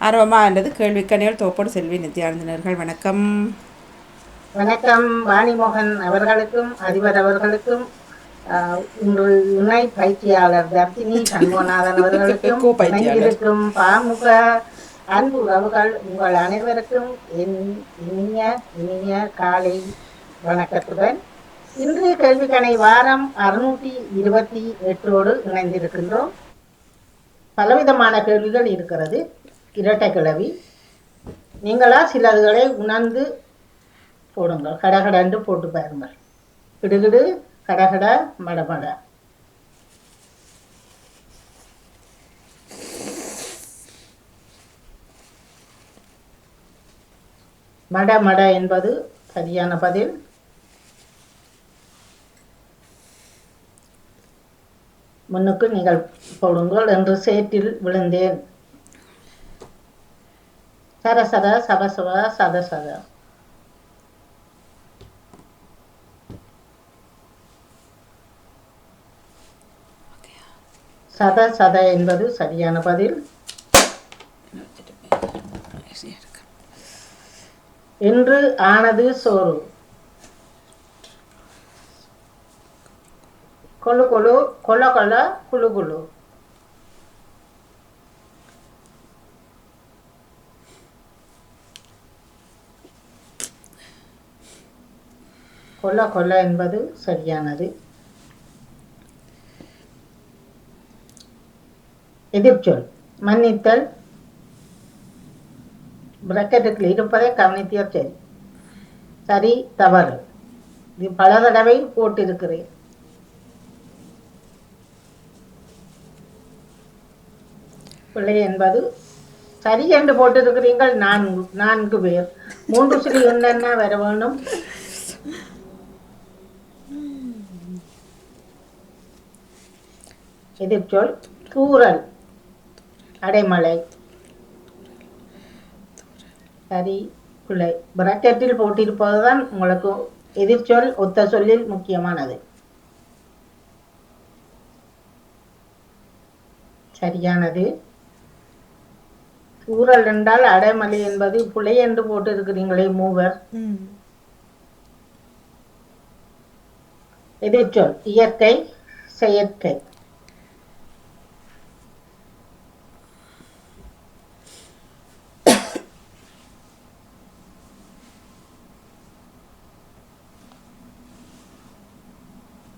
ஆர்வமாக என்றது கேள்விக்கணிகள் தோப்போடு செல்வி நித்யானந்தனர்கள். வணக்கம். வணக்கம். வாணிமோகன் அவர்களுக்கும் அதிபர் அவர்களுக்கும் இன்று இணை பயிற்சியாளர் தர்த்தினி சண்முகநாதன் அவர்களுக்கும் பாமுக அன்பு உறவுகள் உங்கள் அனைவருக்கும் என் இனிய இனிய காலை வணக்கத்துடன் இன்றைய கேள்விக்கணை வாரம் அறுநூற்றி இருபத்தி எட்டோடு இணைந்திருக்கின்றோம். பலவிதமான கேள்விகள் இருக்கிறது. இரட்டை கிளவி நீங்களாக சிலதுகளை உணர்ந்து போடுங்கள். கடகடன்று போட்டு பாருங்கள். கிடுகிடு கடகட மடமட. மட மட என்பது சரியான பதில். முன்னுக்கு நீங்கள் போடுங்கள் என்று சேற்றில் விழுந்தேன். சரசர சபசவ சதசத சத சத. என்பது சரியான பதில். என்று ஆனது சோறு. கொழு கொழு கொல கொல குழு குழு. கொல்ல கொல்ல என்பது சரியானது. எதிர்ச்சொல் மன்னித்தல். பிரக்கெட்டுக்குள் இருப்பதை கவனித்தியர் சரி சரி தவறு. இது பல தடவை போட்டிருக்கிறேன். பிள்ளை என்பது சரி என்று போட்டிருக்கிறீர்கள் நான்கு நான்கு பேர். மூன்று சிறு என்னென்ன வர வேண்டும்? எதிர்ச்சொல் தூறல். அடைமழை சரி பிள்ளை. பிரக்கெட்டில் போட்டிருப்பதுதான் உங்களுக்கு எதிர்ச்சொல் ஒத்த சொல்லில் முக்கியமானது. சரியானது. தூறல் என்றால் அடைமழை என்பது புலை என்று போட்டிருக்கிறீங்களே மூவர். எதிர்ச்சொல் இயற்கை செயற்கை.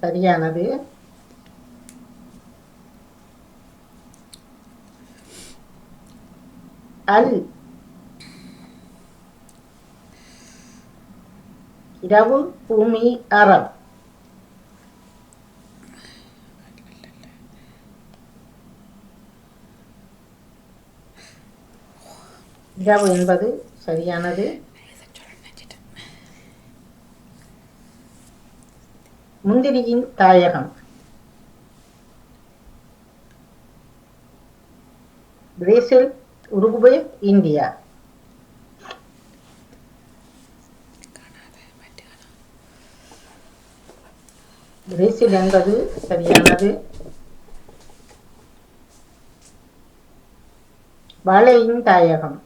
சரியானது. அல். இரவு பூமி அறம். இரவு என்பது சரியானது. முந்திரியின் தாயகம். Brazil Uruguay India. பிரேசில் என்பது சரியானது. வாழையின் தாயகம்.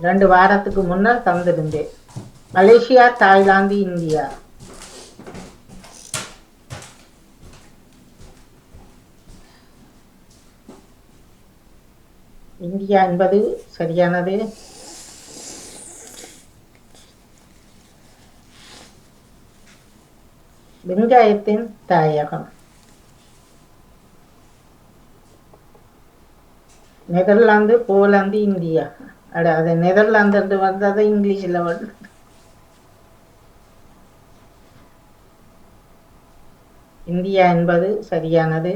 ரெண்டு வாரத்துக்கு முன்னர் தந்திருந்தேன். Malaysia Thailand India. இந்தியா என்பது சரியானது? வெங்காயத்தின் தாயகம். Netherlands Poland India. அட அது நெதர்லாந்து என்று வந்தது இங்கிலீஷில் வந்து இந்தியா என்பது சரியானது?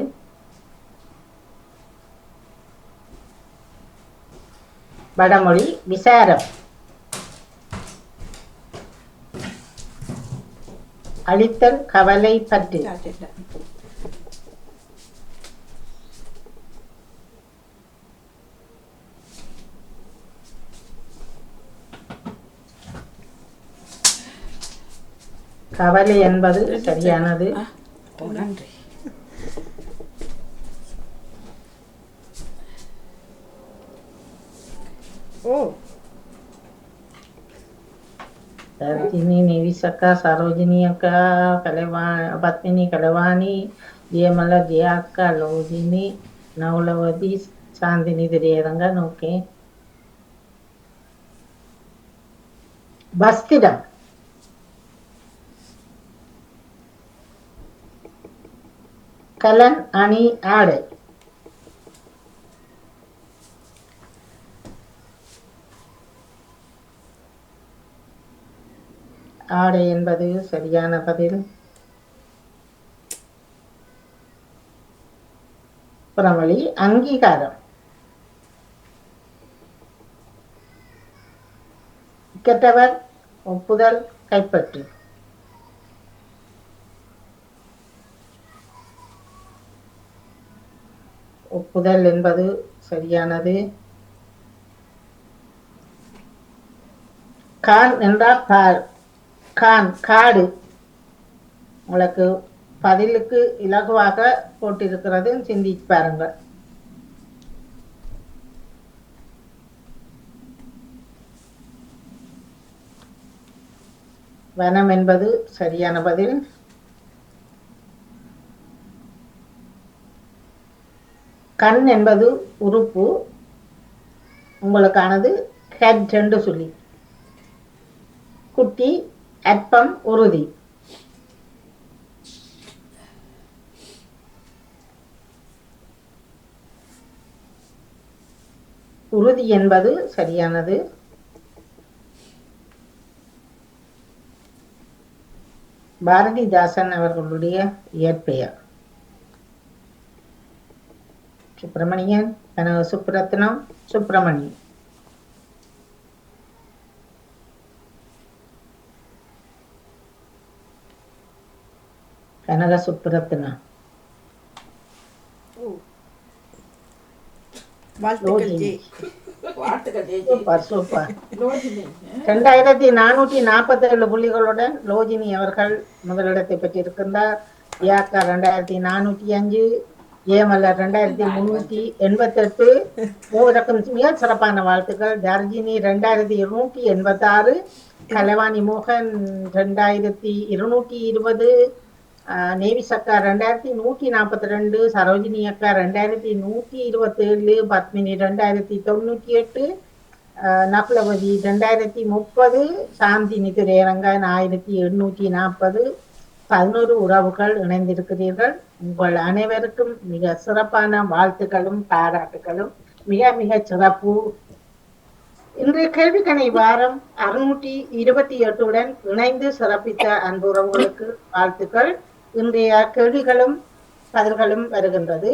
வடமொழி விசாரம். அழித்தல் கவலை பற்று. கவலை என்பது சரியானது. நன்றி. ஓ தர்ஜினி நிவிசக்கா சரோஜினி அக்கா கலைவா பத்மினி கலைவாணி ஜெயமலா ஜெயா அக்கா லோஜினி நவுலவதி சாந்தினி திரியரங்க நோக்கே பஸ்திரம் கலன் அணி ஆடை ஆடை என்பது சரியான பதில். புறமொழி அங்கீகாரம். கெட்டவர் ஒப்புதல் கைப்பற்று. ஒப்புதல் என்பது சரியானது. கான் என்றால் பால் கான் காடு. உங்களுக்கு பதிலுக்கு இலகுவாக போட்டிருக்கிறது. சிந்திச்சு பாருங்கள் வனம் என்பது சரியான பதில். கண் என்பது உறுப்பு. உங்களுக்கானது ஹெட் என்று சொல்லி. குட்டி அற்பம் உறுதி. உறுதி என்பது சரியானது. பாரதிதாசன் அவர்களுடைய இயற்பெயர். சுப்பிரமணியன் கனக சுப்ரத்னம் சுப்பிரமணியன் கனக சுப்புரத்னம் ஓ வாழ்த்துக்கள் லோஜினி. ஜெய் வாழ்த்துக்கள் ஜெய் ஜெய் சூப்பர் லோஜினி ரெண்டாயிரத்தி நானூற்றி நாற்பத்தி ஏழு புள்ளிகளுடன் லோஜினி அவர்கள் முதலிடத்தை பெற்றிருக்கின்றார். யாக்கா ரெண்டாயிரத்தி நானூற்றி அஞ்சு ஏமலர் ரெண்டாயிரத்தி முன்னூற்றி எண்பத்தெட்டு. மூவருக்கும் மிக சிறப்பான வாழ்த்துக்கள். தர்ஜினி ரெண்டாயிரத்தி இருநூற்றி எண்பத்தாறு. கலைவாணி மோகன் ரெண்டாயிரத்தி இருநூற்றி இருபது. நேவிஸ் அக்கா ரெண்டாயிரத்தி நூற்றி நாற்பத்தி ரெண்டு சரோஜினி அக்கா ரெண்டாயிரத்தி நூற்றி இருபத்தேழு பத்மினி ரெண்டாயிரத்தி தொண்ணூற்றி எட்டு ஆஹ் நகுலவதி ரெண்டாயிரத்தி முப்பது சாந்தி நிதிரேரங்கன் ஆயிரத்தி எண்ணூற்றி நாற்பது பதினோரு உறவுகள் இணைந்திருக்கிறீர்கள். உங்கள் அனைவருக்கும் மிக சிறப்பான வாழ்த்துக்களும் பாராட்டுகளும். மிக மிக சிறப்பு. இன்றைய கேள்விக்கணை வாரம் அறுநூற்றி இருபத்தி எட்டுடன் இணைந்து சிறப்பித்த அன்புறவுகளுக்கு வாழ்த்துக்கள். இன்றைய கேள்விகளும் பதில்களும் வருகின்றது.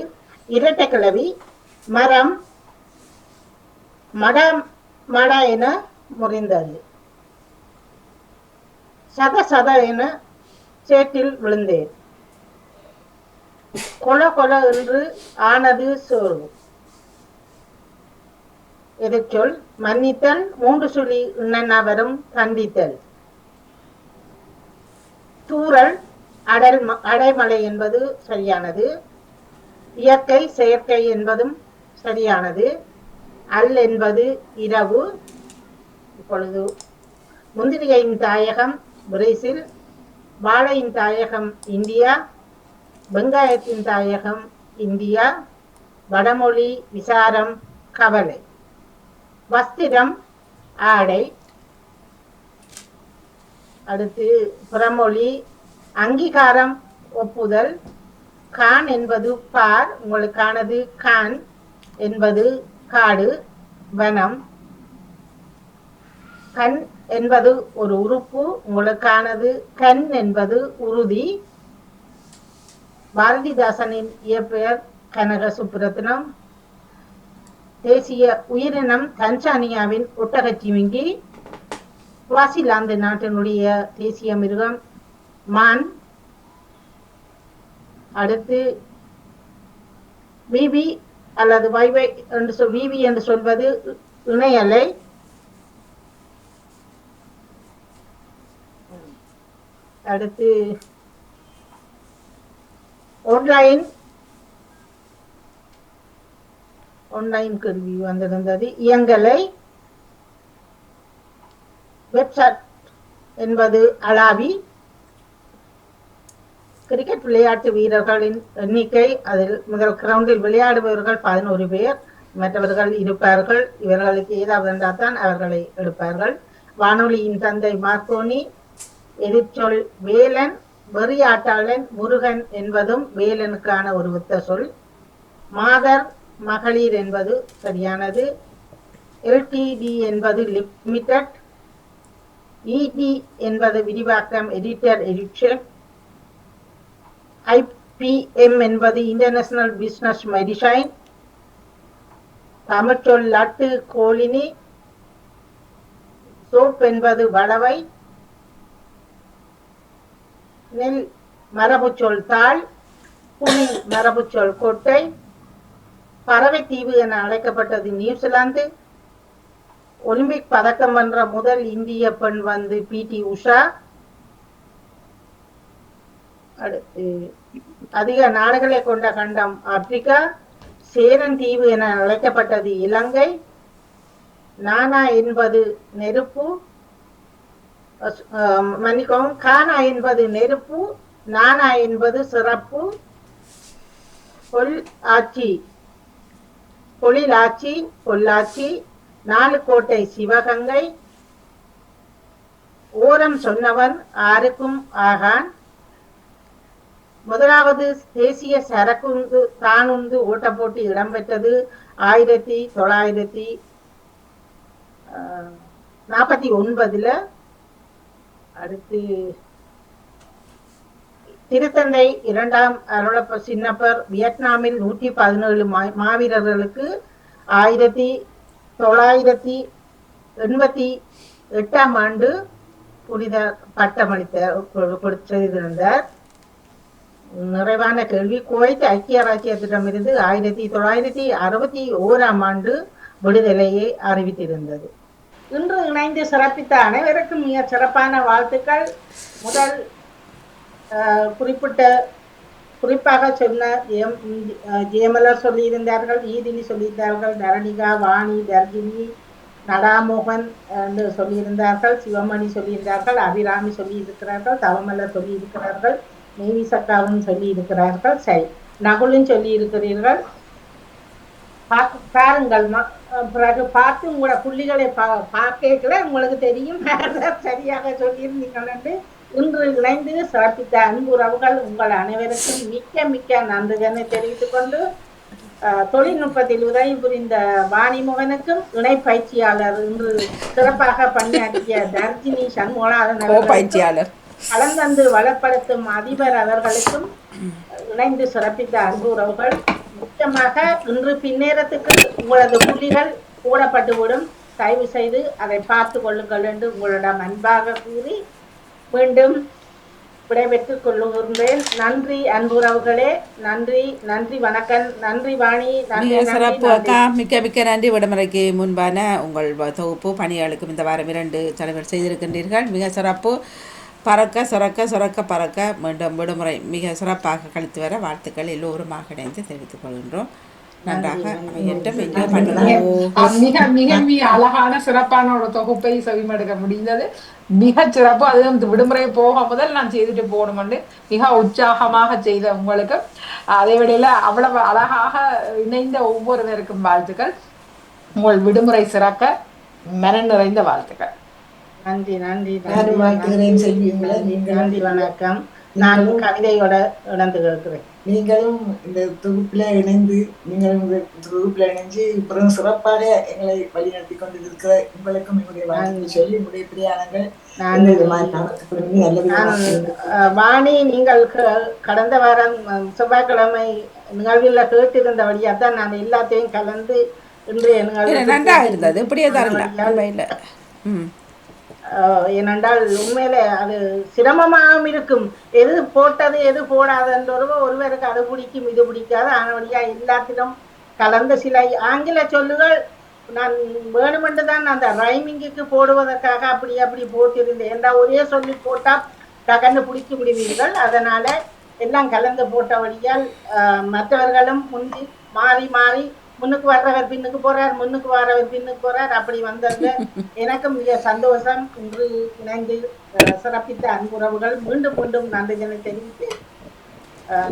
இரட்டை கிளவி மரம் மட மட என முறிந்தது. சத சத என சேற்றில் விழுந்தேன். கொல கொல என்று ஆனது சோர்வு. எதிர்ச்சொல் மன்னித்தல் மூன்று சுழி உண்ணன வரும் கண்டித்தல் தூறல் அடல் ம- என்பது சரியானது. இயற்கை செயற்கை என்பதும் சரியானது. அல் என்பது இரவு. இப்பொழுது முந்திரிகையின் தாயகம் பிரேசில் வாழையின் தாயகம் இந்தியா வெங்காயத்தின் தாயகம் இந்தியா வடமொழி விசாரம் கவலை. வஸ்திரம் ஆடை. அடுத்து புறமொழி அங்கீகாரம் ஒப்புதல். கான் என்பது பார் உங்களுக்கானது கான் என்பது காடு. வனம். கண் என்பது ஒரு உறுப்பு உங்களுக்கானது கண் என்பது உறுதி. பாரதிதாசனின் இயற்பெயர் கனக சுப்ரத்னம் தேசிய உயிரினம் தன்சானியாவின் ஒட்டகச்சிவிங்கி சுவாசிலாந்து நாட்டினுடைய தேசிய மிருகம் மான் அடுத்து விவி அல்லது வைவை என்று சொல் விவி என்று சொல்வது இணையலை. அடுத்து ஆன்லைன் ஆன்லைன் கல்வி வந்திருந்தது. இயங்கலை. வெப்சைட் என்பது அளாவி கிரிக்கெட் விளையாட்டு வீரர்களின் எண்ணிக்கை அதில் முதல் கிரவுண்டில் விளையாடுபவர்கள் பதினோரு பேர். மற்றவர்கள் இருப்பார்கள். இவர்களுக்கு ஏதாவது என்றால் தான் அவர்களை எடுப்பார்கள். வானொலியின் தந்தை மார்க்கோனி எதிர்ச்சொல் வேலன் வெறியாட்டாளன் முருகன் என்பதும் வேலனுக்கான ஒரு ஒத்த சொல். மாதர் மகளிர் என்பது சரியானது. எல்டிடி என்பது லிமிடெட் இடி என்பது விரிவாக்கம் எடிட்டர் எடிக்ஷன் ஐபிஎம் என்பது இன்டர்நேஷனல் பிசினஸ் மெடிசைன் தமிழ்ச்சொல் லட்டு கோலினி சோப் என்பது வளவை நெல் மரபுச்சொல் தாள். புலி மரபுச்சொல் கோட்டை. பறவை தீவு என அழைக்கப்பட்டது நியூசிலாந்து. ஒலிம்பிக் பதக்கம் வென்ற முதல் இந்திய பெண் வந்து பி டி உஷா. அதிக நாடுகளை கொண்ட கண்டம் ஆப்பிரிக்கா சேரன் தீவு என அழைக்கப்பட்டது. இலங்கை நானா என்பது நெருப்பு மன்னிக்கவும் கானா என்பது நெருப்பு நானா என்பது சிறப்பு பொல் ஆட்சி பொழிலாட்சி பொள்ளாச்சி நாலுக்கோட்டை சிவகங்கை ஓரம் சொன்னவன் ஆருக்கும் ஆகான் முதலாவது தேசிய சரக்குந்து தானுந்து ஓட்ட போட்டி இடம்பெற்றது ஆயிரத்தி தொள்ளாயிரத்தி நாற்பத்தி ஒன்பதுல. அடுத்து திருத்தந்தை இரண்டாம் அருளப்ப சின்னப்பர் வியட்நாமில் நூற்றி பதினேழு மா- மாவீரர்களுக்கு ஆயிரத்தி தொள்ளாயிரத்தி எண்பத்தி எட்டாம் ஆண்டு புனித பட்டமளித்த கொ- நிறைவான கேள்வி. குவைத் ஐக்கிய ராஜ்யத்திடமிருந்து ஆயிரத்தி தொள்ளாயிரத்தி அறுபத்தி ஓராம் ஆண்டு விடுதலையை அறிவித்திருந்தது. இன்று இணைந்து சிறப்பித்த அனைவருக்கும் மிக சிறப்பான வாழ்த்துக்கள். முதல் குறிப்பிட்ட குறிப்பாக சொன்ன ஜெயம் ஜெயமலர் சொல்லியிருந்தார்கள் ஈதினி சொல்லியிருந்தார்கள் தரணிகா வாணி தர்ஜினி நடாமோகன் என்று சொல்லியிருந்தார்கள் சிவமணி சொல்லியிருந்தார்கள் அபிராமி சொல்லியிருக்கிறார்கள் தவமலர் சொல்லியிருக்கிறார்கள். நேவி சொல்லி இருக்கிறார்கள். சரி. நகுலும் சொல்லி இருக்கிறீர்கள். பாருங்கள். பிறகு பார்த்து உங்களோட புள்ளிகளை பா பார்க்கல உங்களுக்கு தெரியும். சரியாக சொல்லியிருந்தீங்கள் என்று இன்று இணைந்து சிறப்பித்த அன்புறவுகள் உங்கள் அனைவருக்கும் மிக்க மிக்க நன்றிகளை தெரிவித்துக் கொண்டு தொழில்நுட்பத்தில் உதவி புரிந்த வாணிமுகனுக்கும் இணை பயிற்சியாளர் இன்று சிறப்பாக பணியாற்றிய தர்ஜினி சண்முகநாதன் பயிற்சியாளர். கலந்தந்து வளப்படுத்தும் அதிபர் அவர்களுக்கும் இணைந்து சிறப்பித்த அன்பு உறவுகள் முக்கியமாக இன்று பின்னேரத்துக்கு உங்களது புள்ளிகள் போடப்பட்டுவிடும். தயவு செய்து அதை பார்த்து கொள்ளுங்கள் என்று உங்களிடம் அன்பாக கூறி மீண்டும் விடைபெற்றுக் கொள்ளுகின்றேன். நன்றி அன்புறவுகளே நன்றி நன்றி வணக்கம். நன்றி வாணி. நன்றி மிக சிறப்பு அக்கா. மிக்க மிக்க நன்றி. விடுமுறைக்கு முன்பான உங்கள் தொகுப்பு பணிகளுக்கும் இந்த வாரம் இரண்டு தலைவர் செய்திருக்கின்றீர்கள். மிக சிறப்பு. பறக்க சுரக்க சுரக்க பறக்க மீண்டும் விடுமுறை மிக சிறப்பாக கழித்து வர வாழ்த்துக்கள் எல்லோருமாக இணைந்து தெரிவித்துக் கொள்கின்றோம். நன்றாக மிக மிக மிக அழகான சிறப்பான ஒரு தொகுப்பை செவிமடுக்க முடிந்தது. மிக சிறப்பு. அதுவும் விடுமுறை போக முதல் நான் செய்துட்டு போகணும்னு மிக உற்சாகமாக செய்த உங்களுக்கு. அதே வேளையில அவ்வளவு அழகாக இணைந்த ஒவ்வொருவருக்கும் வாழ்த்துக்கள். உங்கள் விடுமுறை சிறக்க மன நிறைந்த வாழ்த்துக்கள். நன்றி நன்றி. நானும் நன்றி வாழ்த்துகிறேன். நன்றி, நீங்கள் நன்றி வணக்கம். நான் கவிதையோட இணைந்து கேட்கிறேன் நீங்களும் இந்த தொகுப்பில் இணைந்து நீங்களும் இந்த தொகுப்பில் இணைஞ்சு இப்புறம் சிறப்பாக எங்களை வழிநடத்தி கொண்டிருக்கிற உங்களுக்கும் எங்களுடைய வாழ்த்து சொல்லி உங்களுடைய பிரியாணங்கள் நான் நான் வாணி நீங்கள் கடந்த வாரம் செவ்வாய்க்கிழமை நிகழ்வில் கேட்டிருந்தபடியா தான் நான் எல்லாத்தையும் கலந்து இன்றைய நிகழ்வு நன்றாக இருந்தது. இப்படியே தரலாம் இல்லை ஏனென்றால் உண்மையிலே அது சிரமமாகவும் இருக்கும். எது போட்டது எது போடாதுன்ற ஒருவருக்கு அது பிடிக்கும் இது பிடிக்காது. ஆனபடியா எல்லாத்திலும் கலந்த சில. ஆங்கில சொல்லுகள் நான் வேணுமென்று தான் அந்த ரைமிங்குக்கு போடுவதற்காக அப்படி அப்படி போட்டிருந்தேன். என்றால் ஒரே சொல்லி போட்டால் டகன்னு பிடிக்க விடுவீர்கள் அதனால எல்லாம் கலந்து போட்டபடியால் மற்றவர்களும் முந்தி மாறி மாறி முன்னுக்கு வர்றவர் பின்னுக்கு போறார் முன்னுக்கு வர்றவர் பின்னுக்கு போறார். அப்படி வந்ததுல எனக்கும் மிக சந்தோஷம். இன்று இணைந்து சிறப்பித்த அன்புறவுகள் மீண்டும் மீண்டும் நன்றிகளை தெரிவித்து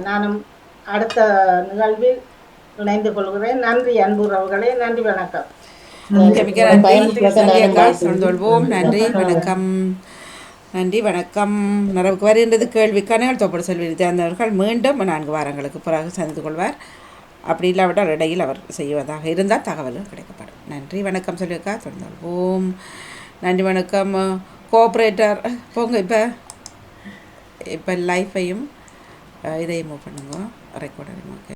நானும் அடுத்த நிகழ்வில் இணைந்து கொள்கிறேன். நன்றி அன்புறவுகளே நன்றி வணக்கம். நன்றி. வணக்கம். நன்றி வணக்கம். நிறைவுக்கு வருகின்றது கேள்விக்கான தொப்பட செல்வி நித்யானந்தவர்கள் மீண்டும் நான்கு வாரங்களுக்கு பிறகு சந்தித்து கொள்வார். அப்படி இல்லாவிட்டால் இடையில் அவர் செய்வதாக இருந்தால் தகவலும் கிடைக்கப்படும். நன்றி வணக்கம் சொல்லியிருக்கா தொடர்ந்து நன்றி வணக்கம். கோஆப்ரேட்டர் போங்க இப்போ. இப்போ லைஃபையும் இதையும் மூவ் பண்ணுங்க. ரெக்கார்டரையும் ஓகே